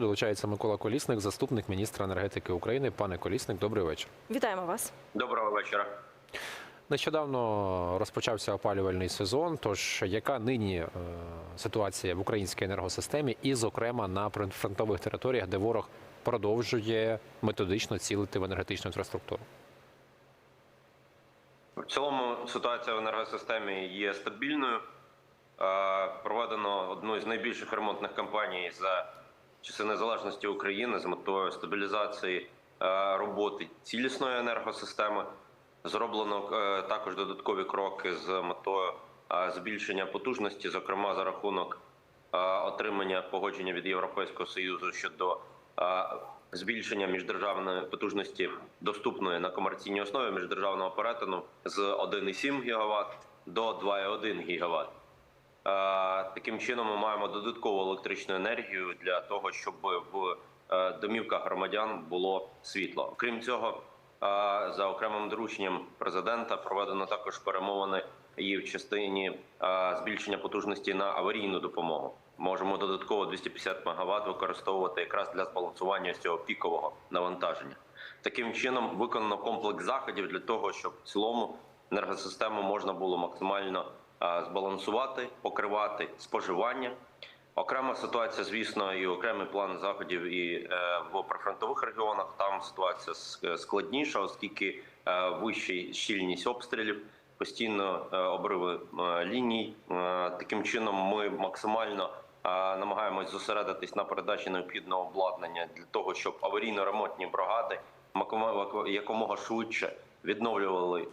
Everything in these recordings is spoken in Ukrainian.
Долучається Микола Колісник, заступник міністра енергетики України. Пане Колісник, добрий вечір. Вітаємо вас. Доброго вечора. Нещодавно розпочався опалювальний сезон. Тож яка нині е, ситуація в українській енергосистемі, і, зокрема, на прифронтових територіях, де ворог продовжує методично цілити в енергетичну інфраструктуру? В цілому ситуація в енергосистемі є стабільною. Е, Проведено одну із найбільших ремонтних кампаній за часи незалежності України з метою стабілізації е, роботи цілісної енергосистеми. Зроблено е, також додаткові кроки з метою е, збільшення потужності, зокрема за рахунок отримання погодження від Європейського союзу щодо збільшення міждержавної потужності доступної на комерційній основі міждержавного перетину з 1,7 ГВт до 2,1 ГВт. Е, Таким чином ми маємо додаткову електричну енергію для того, щоб в е, домівках громадян було світло. Окрім цього, е, за окремим дорученням президента проведено також перемовини і в частині збільшення потужності на аварійну допомогу. Можемо додатково 250 МВт використовувати якраз для збалансування цього пікового навантаження. Таким чином виконано комплекс заходів для того, щоб в цілому енергосистему можна було максимально збалансувати, покривати споживання. Окрема ситуація, звісно, і окремий план заходів і е, в прифронтових регіонах. Там ситуація складніша, оскільки е, вища щільність обстрілів, постійно е, обриви ліній. Таким чином, ми максимально намагаємось зосередитись на передачі необхідного обладнання для того, щоб аварійно-ремонтні бригади якомога швидше відновлювали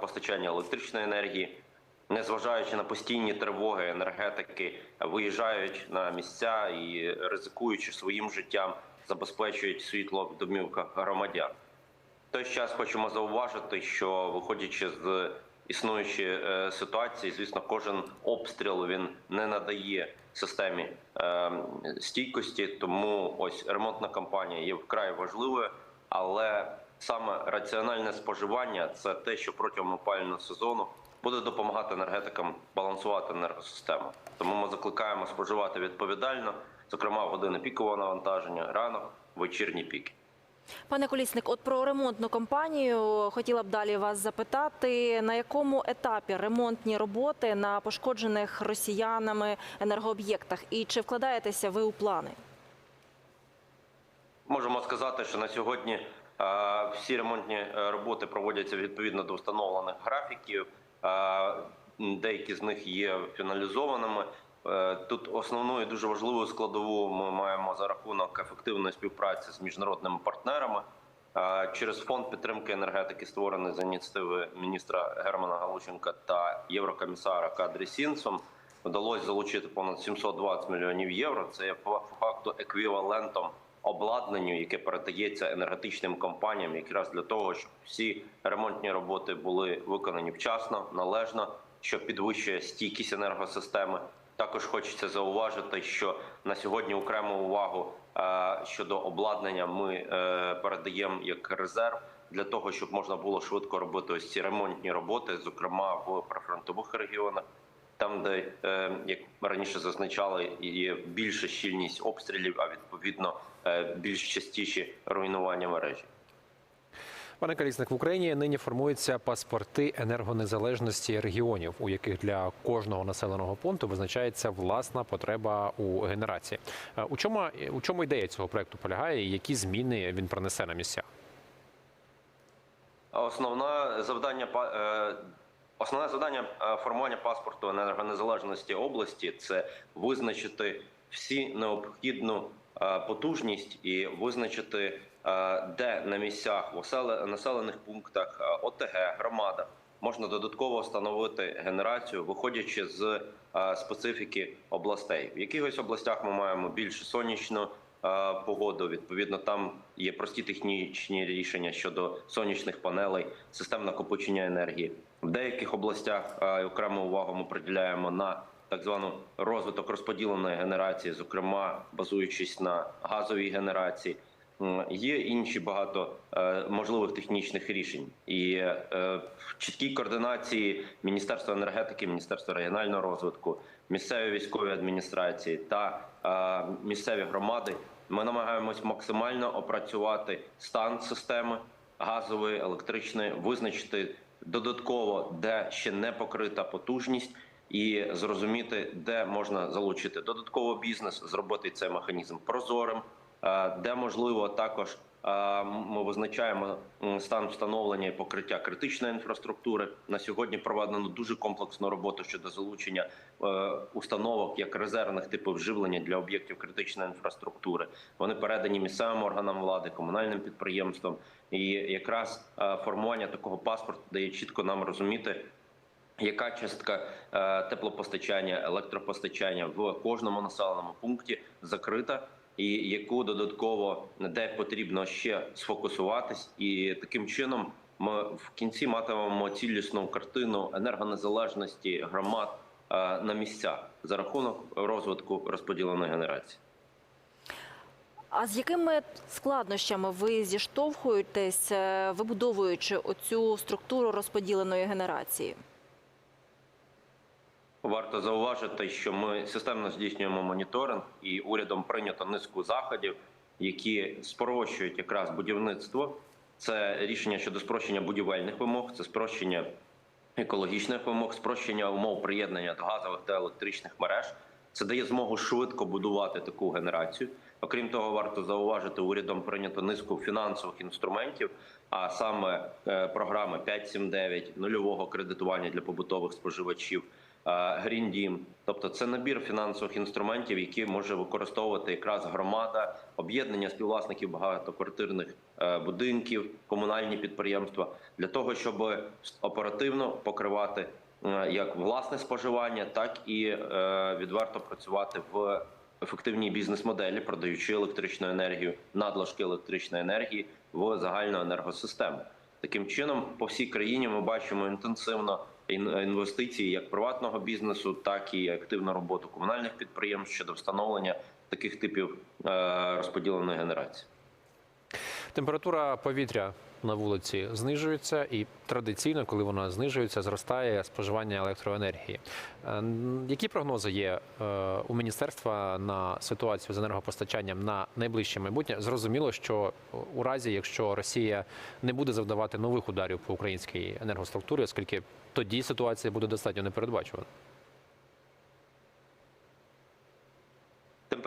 постачання електричної енергії незважаючи на постійні тривоги, енергетики виїжджають на місця і ризикуючи своїм життям, забезпечують світло в домівках громадян. В той час хочемо зауважити, що виходячи з існуючої е, ситуації, звісно, кожен обстріл він не надає системі е, стійкості, тому ось ремонтна кампанія є вкрай важливою, але саме раціональне споживання це те, що протягом опалювального сезону буде допомагати енергетикам балансувати енергосистему. Тому ми закликаємо споживати відповідально, зокрема в години пікового навантаження, ранок, вечірні піки. Пане Колісник, от про ремонтну кампанію хотіла б далі вас запитати, на якому етапі ремонтні роботи на пошкоджених росіянами енергооб'єктах і чи вкладаєтеся ви у плани? Можемо сказати, що на сьогодні всі ремонтні е, роботи проводяться відповідно до встановлених графіків. Деякі з них є фіналізованими. Е, Тут основною дуже важливою складову ми маємо за рахунок ефективної співпраці з міжнародними партнерами. Через фонд підтримки енергетики, створений за ініціативи міністра Германа Галущенка та єврокомісара Кадрі Сінсом, вдалося залучити понад 720 мільйонів євро. Це є по факту еквівалентом обладнанню, яке передається енергетичним компаніям, якраз для того, щоб всі ремонтні роботи були виконані вчасно, належно, що підвищує стійкість енергосистеми. Також хочеться зауважити, що на сьогодні окрему увагу е, щодо обладнання ми е, передаємо як резерв для того, щоб можна було швидко робити ось ці ремонтні роботи, зокрема в прифронтових регіонах. Там, де е, як раніше зазначали, є більша щільність обстрілів, а відповідно більш частіші руйнування мережі. Пане Колісник, в Україні нині формуються паспорти енергонезалежності регіонів, у яких для кожного населеного пункту визначається власна потреба у генерації. Е, У чому у чому ідея цього проекту полягає, і які зміни він принесе на місцях? Основне завдання е, основне завдання е, формування паспорту енергонезалежності області це визначити всі необхідну е, потужність і визначити, е, де на місцях в населених пунктах, е, ОТГ, громадах можна додатково встановити генерацію, виходячи з е, специфіки областей. В якихось областях ми маємо більше сонячну е, погоду. Відповідно, там є прості технічні рішення щодо сонячних панелей, систем накопичення енергії. В деяких областях е, окрему увагу ми приділяємо на так звану розвиток розподіленої генерації, зокрема базуючись на газовій генерації. Є інші багато е, можливих технічних рішень, і е, в чіткій координації Міністерства енергетики, Міністерства регіонального розвитку, місцеві військові адміністрації та е, місцеві громади Ми намагаємось максимально опрацювати стан системи газової, електричної, визначити додатково, де ще не покрита потужність, і зрозуміти, де можна залучити додатково бізнес, зробити цей механізм прозорим, е, де можливо також. е, Ми визначаємо стан встановлення і покриття критичної інфраструктури. На сьогодні проведено дуже комплексну роботу щодо залучення е, установок як резервних типів живлення для об'єктів критичної інфраструктури. Вони передані місцевим органам влади, комунальним підприємствам. І якраз формування такого паспорту дає чітко нам розуміти, яка частка е, теплопостачання, електропостачання в кожному населеному пункті закрита, і яку додатково де потрібно ще сфокусуватись, і таким чином ми в кінці матимемо цілісну картину енергонезалежності громад е, на місцях за рахунок розвитку розподіленої генерації. А з якими складнощами ви зіштовхуєтесь, е, вибудовуючи оцю структуру розподіленої генерації? Варто зауважити, що ми системно здійснюємо моніторинг, і урядом прийнято низку заходів, які спрощують якраз будівництво. Це рішення щодо спрощення будівельних вимог, це спрощення екологічних вимог, спрощення умов приєднання до газових та електричних мереж. Це дає змогу швидко будувати таку генерацію. Окрім того, варто зауважити, урядом прийнято низку фінансових інструментів, а саме е, програми 5.7.9, нульового кредитування для побутових споживачів. Green Dім. тобто це набір фінансових інструментів, які може використовувати якраз громада, об'єднання співвласників багатоквартирних е, будинків, комунальні підприємства для того, щоб оперативно покривати е, як власне споживання, так і е, відверто працювати в ефективній бізнес-моделі, продаючи електричну енергію, надлишки електричної енергії в загальну енергосистему. Таким чином, по всій країні ми бачимо інтенсивно ін- інвестиції як приватного бізнесу, так і активну роботу комунальних підприємств щодо встановлення таких типів е, розподіленої генерації. Температура повітря на вулиці знижується, і традиційно, коли вона знижується, зростає споживання електроенергії. Е, Які прогнози є е, у міністерства на ситуацію з енергопостачанням на найближче майбутнє? Зрозуміло, що у разі, якщо Росія не буде завдавати нових ударів по українській енергоструктурі, оскільки тоді ситуація буде достатньо непередбачувана.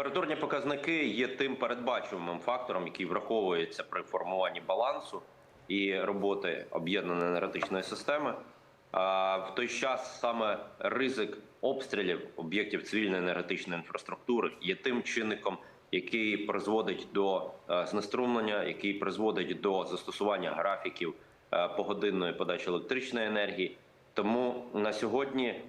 Температурні показники є тим передбачуваним фактором, який враховується при формуванні балансу і роботи об'єднаної енергетичної системи. А в той час саме ризик обстрілів об'єктів цивільної енергетичної інфраструктури є тим чинником, який призводить до е, знеструмлення, який призводить до застосування графіків е, погодинної подачі електричної енергії. Тому на сьогодні е,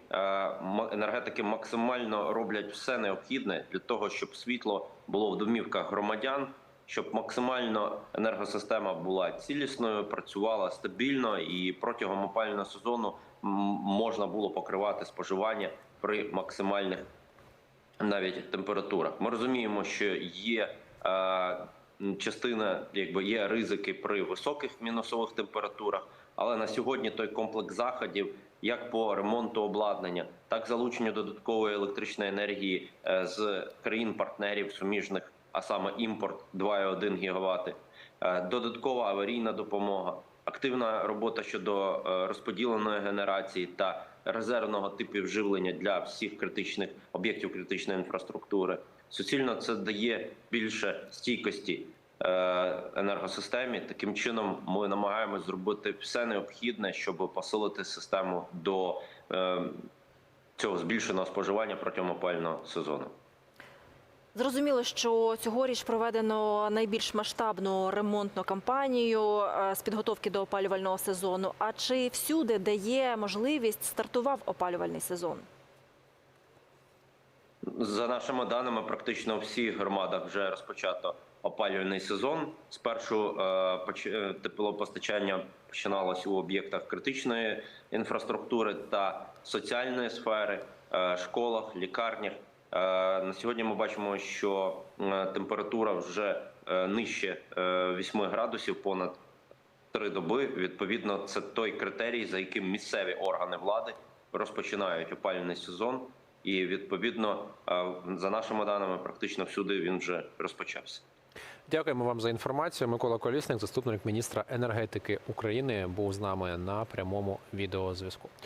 енергетики максимально роблять все необхідне для того, щоб світло було в домівках громадян, щоб максимально енергосистема була цілісною, працювала стабільно і протягом опалювального сезону можна було покривати споживання при максимальних навіть температурах. Ми розуміємо, що є е, частина, якби є ризики при високих мінусових температурах, але на сьогодні той комплекс заходів, як по ремонту обладнання, так залученню додаткової електричної енергії е, з країн-партнерів суміжних, а саме імпорт 2,1 гігавати, е, додаткова аварійна допомога, активна робота щодо е, розподіленої генерації та резервного типів живлення для всіх критичних об'єктів критичної інфраструктури. Суцільно це дає більше стійкості е, енергосистемі. Таким чином, ми намагаємось зробити все необхідне, щоб посилити систему до е, цього збільшеного споживання протягом опального сезону. Зрозуміло, що цьогоріч проведено найбільш масштабну ремонтну кампанію е, з підготовки до опалювального сезону. А чи всюди, де є можливість, стартував опалювальний сезон? За нашими даними, практично у всіх громадах вже розпочато опалювальний сезон. Спершу е, е, теплопостачання починалось у об'єктах критичної інфраструктури та соціальної сфери, е, школах, лікарнях. На сьогодні ми бачимо, що температура вже нижче е, 8 градусів, понад три доби. Відповідно, це той критерій, за яким місцеві органи влади розпочинають опалювальний сезон. І відповідно, за нашими даними, практично всюди він вже розпочався. Дякуємо вам за інформацію. Микола Колісник, заступник міністра енергетики України, був з нами на прямому відеозв'язку.